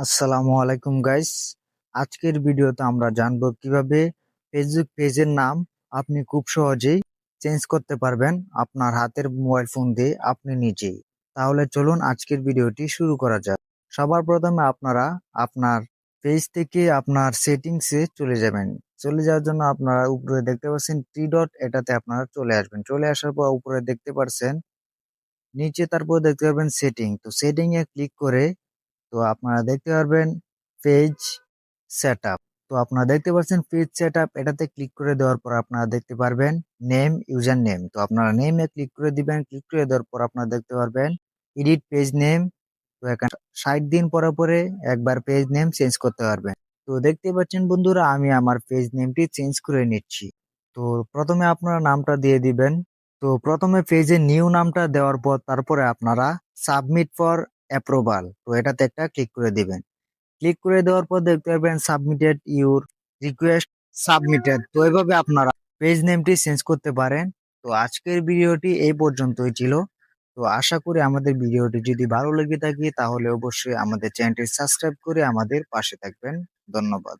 আসসালামু আলাইকুম গাইস আজকের ভিডিওতে আমরা জানব কীভাবে ফেসবুক পেজের নাম আপনি খুব সহজেই চেঞ্জ করতে পারবেন আপনার হাতের মোবাইল ফোন দিয়ে আপনি নিজেই। তাহলে চলুন আজকের ভিডিওটি শুরু করা যাক। সবার প্রথমে আপনারা আপনার পেজ থেকে আপনার সেটিংসে চলে যাবেন। চলে যাওয়ার জন্য আপনারা উপরে দেখতে পাচ্ছেন থ্রি ডট এটাতে আপনারা চলে আসবেন। চলে আসার পর উপরে দেখতে পাচ্ছেন নিচে তারপর দেখতে পারবেন সেটিং তো সেটিং এ ক্লিক করে তো আপনারা দেখতে পারবেন পেজ সেট তো আপনারা দেখতে পাচ্ছেন পেজ সেট এটাতে ক্লিক করে দেওয়ার পর আপনারা দেখতে পারবেন নেম ইউজার নেম তো আপনারা নেমে ক্লিক করে দিবেন ক্লিক করে দেওয়ার পর আপনারা দেখতে পারবেন এডিট পেজ নেম তো এখানে ষাট দিন পরে পরে একবার পেজ নেম চেঞ্জ করতে পারবেন। তো দেখতে পাচ্ছেন বন্ধুরা, আমি আমার পেজ নেমটি চেঞ্জ করে নিচ্ছি। তো প্রথমে আপনারা নামটা দিয়ে দিবেন। তো প্রথমে পেজে নিউ নামটা দেওয়ার পর তারপরে আপনারা সাবমিট ফর অ্যাপ্রুভাল তো এটাতে একটা ক্লিক করে দিবেন। ক্লিক করে দেওয়ার পর দেখতে পাবেন সাবমিটেড ইউর রিকোয়েস্ট সাবমিটেড তো এভাবে আপনারা পেজ নেমটি চেঞ্জ করতে পারেন। তো আজকের ভিডিওটি এই পর্যন্তই ছিল। তো আশা করি আমাদের ভিডিওটি যদি ভালো লেগে থাকে তাহলে অবশ্যই আমাদের চ্যানেলটি সাবস্ক্রাইব করে আমাদের পাশে থাকবেন। ধন্যবাদ।